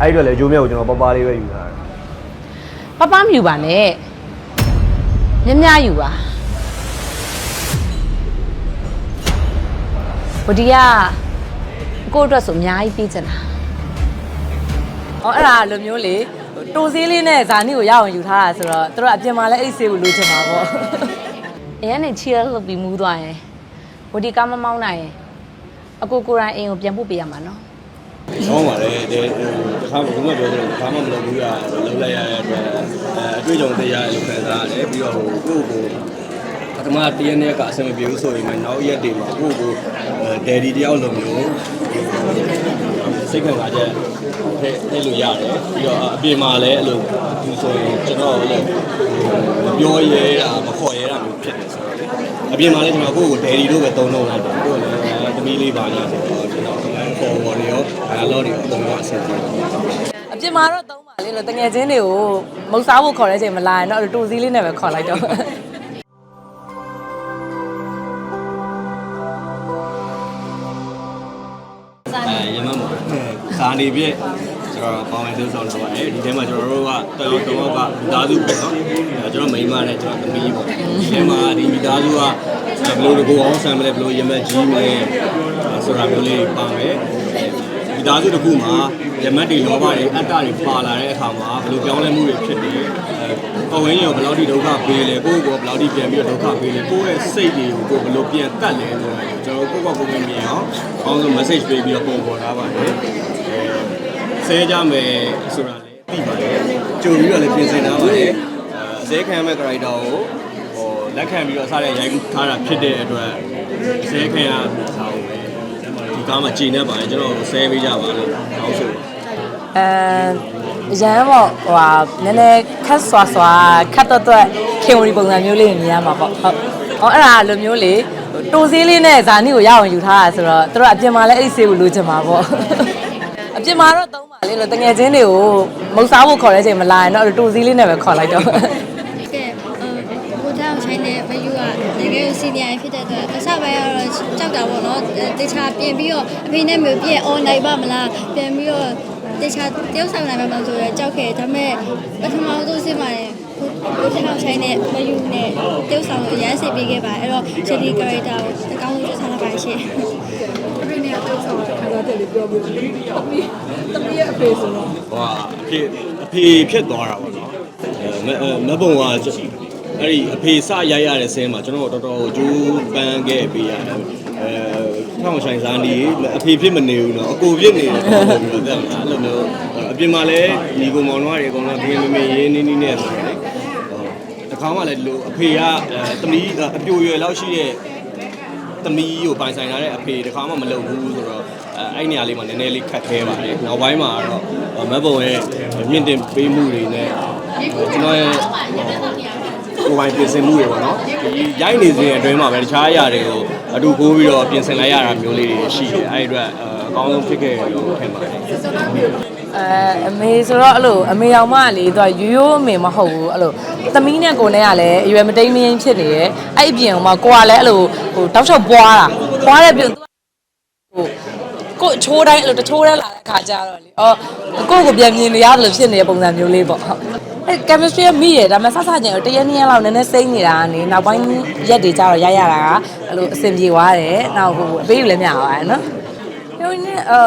အဲ့ဒီတော့လေအကျိုးမြတ်ကိုကျွန်တော်ပပလေးပဲယူထားတယ်ပပမယူပါနဲ့မြမယူပါဘဒီကကိုယ့်အတွက်ဆိုအများကြီးပြီးချင်တာဟောအဲ့ဒါလိုမျိုးလေတိုစည်းလေးနဲ့ဇာနီကိုရအောင်ယူထားတာဆိုတော့သူတို့အပြင်မှာလည်းအဲ့ဒီဆေးကိုလိုချင်ပါပေါ့အရင်နဲ့ချီရလှုပ်ပြီးမူးသွားရင်ဘဒီကမမောင်းနိုင်ရင်အကိုကိုယ်တိုင်အိမ်ကိုပြန်ပို့ပေးရမှာနော် ဆောင်းပါလေတဲ့တခါမှဘုမပြောတယ်တခါမှမလုပ်ဘူးရလုံးလိုက်ရတဲ့အတွက်အဲအတွေ့အကြုံတရားလို့ခံစားရတယ်ပြီးတော့ဟိုကိုယ့်ကိုပထမတရက်နေ့ကအဆင်မပြေဘူးဆိုရင်နောက်ရက်တွေမှာကိုယ့်ကိုဒယ်ဒီတယောက်လိုမျိုးစိတ်ခံစားချက်ထည့်ထည့်လို့ရတယ်ပြီးတော့အပြင်မှာလည်းအဲ့လိုဒီဆိုရင်ကျွန်တော်လည်းမပြောရဲတာမခေါ်ရဲတာမျိုးဖြစ်တယ်ဆိုတော့အပြင်မှာလည်းကျွန်တော်ကိုယ့်ကိုဒယ်ဒီလို့ပဲသုံးလို့လိုက်တယ်ကိုယ်လည်းသမီးလေးပါညာဆိုတော့ကျွန်တော်ပေါ်ပေါ် နေရောအဲလော်တွေရောအကုန်လုံးအဆင်ပြေတယ်အပြင်မှာတော့သုံးပါလေလို့တငယ်ချင်းတွေကိုမုတ်စားဖို့ခေါ်တဲ့ချိန်မလာရင်တော့အဲ့လိုတိုစည်းလေးနဲ့ပဲခေါ်လိုက်တော့အဲရမမို့စာနေပြည့်ကျွန်တော်ပေါင်းမယ်သုံးဆောင်တော့ပါတယ်ဒီထဲမှာကျွန်တော်တို့ကတော်တော်တော့ကမိသားစုပေါ့နော်အဲကျွန်တော်မိန်းမနဲ့ကျွန်တော်သမီးပေါ့ဒီထဲမှာဒီမိသားစုကဘယ်လိုတကူအောင်ဆံမလဲဘယ်လိုရမကြီးမလဲဆိုတာမျိုးလေးပါမယ်မိ သားစုတစ်ခုမှာရမတ်တွေလောဘတွေအတ္တတွေပါလာတဲ့အခါမှာဘယ်လိုပြောင်းလဲမှုတွေဖြစ်နေအဲပဝင်းရောဘယ်လောက်ထိဒုက္ခပေးလဲကိုယ့်ကိုယ်ဘယ်လောက်ထိပြန်ပြီးတော့ဒုက္ခပေးလဲကိုယ့်ရဲ့စိတ်တွေကိုကိုယ်ဘယ်လိုပြန်တတ်လဲဆိုတာကျွန်တော်ကိုယ့်ကိုယ်ကိုယ်မြင်အောင်အောင်းဆုံး message ပေးပြီးတော့ပုံပေါ်ထားပါတယ်ဆဲကြမယ်ဆိုတာလည်းသိပါတယ်ကြိုပြီးတော့လည်းပြင်ဆင်ထားပါတယ်အဲဆဲခံမဲ့ character ကိုဟိုလက်ခံပြီးတော့စားတဲ့ရိုက်ကူးထားတာဖြစ်တဲ့အတွက်ဆဲခံရတာကိုပဲဒီ ကားမှာကြည်နေပါတယ်ကျွန်တော်ဆဲပေးကြပါလို့တောင်းဆိုပါအဲရမ်းပေါ့ဟိုဟာနည်းနည်းခတ်ဆွာဆွာခတ်တော့တော့ခင်ဝရီပုံစံမျိုးလေးမြင်ရမှာပေါ့ဟုတ်ဟောအဲ့ဒါလိုမျိုးလေတိုစည်းလေးနဲ့ဇာနီကိုရအောင်ယူထားတာဆိုတော့သူတို့အပြင်မှာလည်းအဲ့ဒီဆေးကိုလိုချင်ပါပေါ့အပြင်မှာတော့သုံးပါလေလို့တငယ်ချင်းတွေကိုမုတ်စားဖို့ခေါ်တဲ့ချိန်မလာရင်တော့အဲ့လိုတိုစည်းလေးနဲ့ပဲခေါ်လိုက်တော့ကဲဟိုကြောင့်ဆိုင်တဲ့ဘယူက တကယ်စီနီယာဖြစ်တဲ့အတွက်တစ်ဆပဲကတော့ကြောက်တာပေါ့နော်တခြားပြင်ပြီးတော့အဖေနဲ့မျိုးပြင်អော်နိုင်ပါမလားပြင်ပြီးတော့တခြားတယောက်ဆောင်နိုင်မှာမဆိုတော့ကြောက်ခဲ့ဒါပေမဲ့ပထမဆုံးစစ်မှလည်းဟိုကြောင့်ဆိုင်တဲ့ဘယူနဲ့တယောက်ဆောင်ကိုရမ်းစီပေးခဲ့ပါအဲ့တော့ချက်ဒီ character ကိုအကောင်းဆုံးဆက်လာပါရှင်ဟိုအဖေအဖေဖြစ်သွားတာပေါ့နော်အဲမဘုံက အဲ့ဒီအဖေစရိုက်ရတဲ့ဆင်းမှာကျွန်တော်တော်တော်ဂျိုးပန်းခဲ့ပေးရတယ်အဲထောင်ဆိုင်စားနေအဖေဖြစ်မနေဘူးနော်အကိုဖြစ်နေတယ်ပေါ့ပြီးတော့တက်လာအဲ့လိုမျိုးအပြင်မှာလည်းညီကောင်မောင်နှမတွေအကုန်လုံးဒီမမေရင်းနေနေနဲ့ဆိုတော့လေတခါမှလည်းဒီလိုအဖေကတမီးအပြိုရွယ်လောက်ရှိတဲ့သမီးကိုပိုင်ဆိုင်လာတဲ့အဖေတခါမှမလုပ်ဘူးဆိုတော့အဲအဲ့နေရာလေးမှာနည်းနည်းလေးခက်ခဲပါတယ်နောက်ပိုင်းမှာတော့မက်ဘုံရဲ့မြင့်တင်ပေးမှုတွေနဲ့ကျွန်တော်ရဲ့ ကိုယ်ပိုင်ပြင်ဆင်မှုတွေပေါ့နော်ဒီရိုက်နေစဉ်အတွင်းမှာပဲတခြားအရာတွေကိုအတူကိုးပြီးတော့ပြင်ဆင်လိုက်ရတာမျိုးလေးတွေရှိတယ်အဲ့ဒီအတွက်အကောင်းဆုံးဖြစ်ခဲ့တယ်လို့ထင်ပါတယ်အဲအမေဆိုတော့အဲ့လိုအမေအောင်မကလေသူကရိုးရိုးအမေမဟုတ်ဘူးအဲ့လိုသမီးနဲ့ကိုနဲ့ကလည်းအရွယ်မတိမ်မရင်းဖြစ်နေတယ်အဲ့အပြင်မှာကိုကလည်းအဲ့လိုဟိုတောက်ချောက်ပွားတာပွားတဲ့ပြင်သူကဟိုကိုအချိုးတိုင်းအဲ့လိုတချိုးတည်းလာတဲ့ခါကျတော့လေအော်ကိုကိုပြန်မြင်နေရတယ်လို့ဖြစ်နေတဲ့ပုံစံမျိုးလေးပေါ့ဟုတ် အဲ chemistry ကမိရဒါပေမဲ့ဆဆချင်းတရက်နှစ်ရက်လောက်နည်းနည်းစိမ့်နေတာကနေနောက်ပိုင်းရက်တွေကျတော့ရရတာကအဲ့လိုအဆင်ပြေသွားတယ်နောက်ဟိုအပေးယူလည်းမြသွားတယ်နော်ဟိုနေအဲ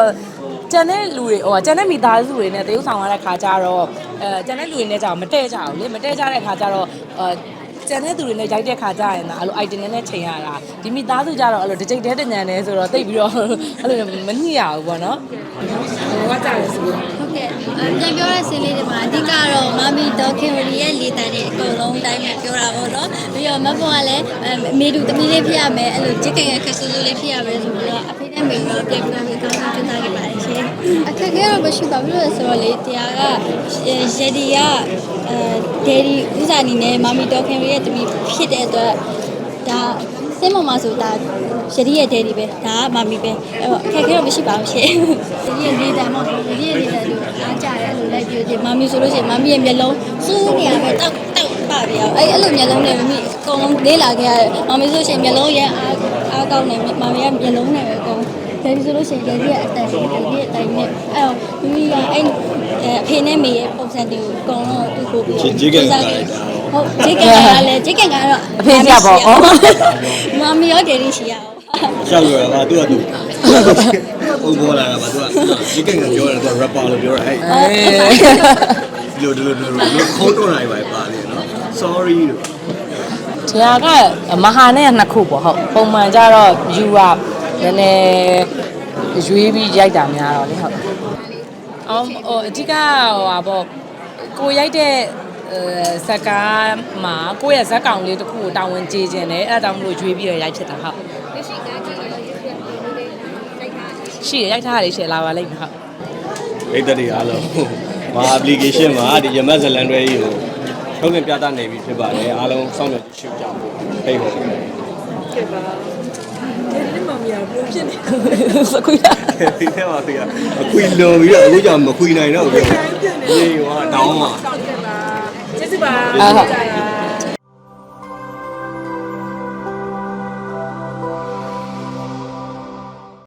ကျန်တဲ့လူတွေဟိုကျန်တဲ့မိသားစုတွေနဲ့တရုပ်ဆောင်ရတဲ့ခါကျတော့အဲကျန်တဲ့လူတွေနဲ့ကြာမတည့်ကြဘူးလေမတည့်ကြတဲ့ခါကျတော့အဲကျန်တဲ့သူတွေနဲ့ရိုက်တဲ့ခါကျရင်တော့အဲ့လို item နဲ့ချိန်ရတာဒီမိသားစုကြတော့အဲ့လိုတစ်ကြိတ်တည်းတညံနေဆိုတော့တိတ်ပြီးတော့အဲ့လိုမညှိရဘူးပေါ့နော်ဟိုကကြာရဆိုဟုတ်ကဲ့အပြန်ပြော တဲ့ဆင်းလေးတွေမှာအဓိကတော့မမီဒေါခင်ရီရဲ့လေတန်တွေအကုန်လုံးအတိုင်းပဲပြောတာပေါ့နော်ပြီးတော့မဖွန်ကလည်းအမေတို့သမီးလေးဖြစ်ရမယ်အဲ့လိုချစ်ခင်ရဲ့ခက်ဆူဆူလေးဖြစ်ရမယ်ဆိုပြီးတော့အဖေနဲ့မေတို့ပြန်ပြီးတော့အကောင်းဆုံးကြိုးစားခဲ့ပါတယ်ရှင်အခက်အခဲတော့မရှိပါဘူးလို့ဆိုတော့လေတရားကရဒီကအဲဒယ်ဒီဥစားအနေနဲ့မမီဒေါခင်ရီရဲ့သမီးဖြစ်တဲ့အတွက်ဒါ စင်းမမဆိုတာရဒီရဲ့ဒယ်ဒီပဲဒါကမမီပဲအဲ့တော့အခက်အခဲတော့မရှိပါဘူးရှင်ရဒီရဲ့လေတန်ပေါ့ရဒီရဲ့လေတန်တို့အားကြတယ်လို့လိုက်ပြောချင်းမမီဆိုလို့ရှိရင်မမီရဲ့မျက်လုံးစူးနေရပဲတောက်တောက်ပါဗျာအဲ့အဲ့လိုမျက်လုံးနဲ့မမီအကုန်လုံးလေးလာခဲ့ရတယ်မမီဆိုရှင်မျက်လုံးရဲ့အားအားကောင်းနေမမီကမျက်လုံးနဲ့ပဲအကုန်ဒါဒီဆိုလို့ရှိရင်ဒါဒီရဲ့အတိုင်ဒါဒီရဲ့အတိုင်နဲ့အဲ့တော့မိမိကအဲ့အဖေနဲ့မေရဲ့ပုံစံတွေကိုအကုန်လုံးသူ့ကိုပြီးဂျေဂျေကန်ကားလိုက်တာ ဟုတ်ဂျေကန်ကလည်းဂျေကန်ကတော့အဖေစီကပေါ့ဩမမီရောဒေရီရှိရအောင်ရှောက်ရတာပါသူကသူပုံပေါ်လာတာပါသူကဂျေကန်ကပြောတယ်သူက rapper လို့ပြောတယ်ဟဲ့ဒီလိုဒီလိုဒီလိုခေါ်တော့နိုင်ပါပါလေနော် sorry လို့တရားကမဟာနဲ့ကနှစ်ခုပေါ့ဟုတ်ပုံမှန်ကြတော့ယူကနည်းနည်းရွေးပြီးရိုက်တာများတော့လေဟုတ်အော်ဟိုအဓိကဟိုဟာပေါ့ကိုရိုက်တဲ့အဲ ဇက်ကားမှာကိုယ့်ရဲ့ဇက်ကောင်လေးတစ်ခုကိုတာဝန်ကျေခြင်းတယ်အဲ့ဒါကြောင့်မလို့ရွေးပြီးတော့ရိုက်ဖြစ်တာဟုတ်ရှိရရိုက်ထားရတယ်ရှယ်လာပါလိမ့်မယ်ဟုတ်မိတ်သက်တွေအားလုံးမာ application မှာဒီရမတ်ဇလန်တွေကြီးကိုထုတ်ပြန်ပြသနေပြီဖြစ်ပါတယ်အားလုံးစောင့်မျှော်ကြည့်ရှုကြဖို့ဖိတ်ပါတယ်စကွေးလာဒီထဲမှာသိရအခွေလွန်ပြီးတော့အခုကျမခွေနိုင်တော့ဘူးဒီဟောတောင်းပါ အာဟုတ်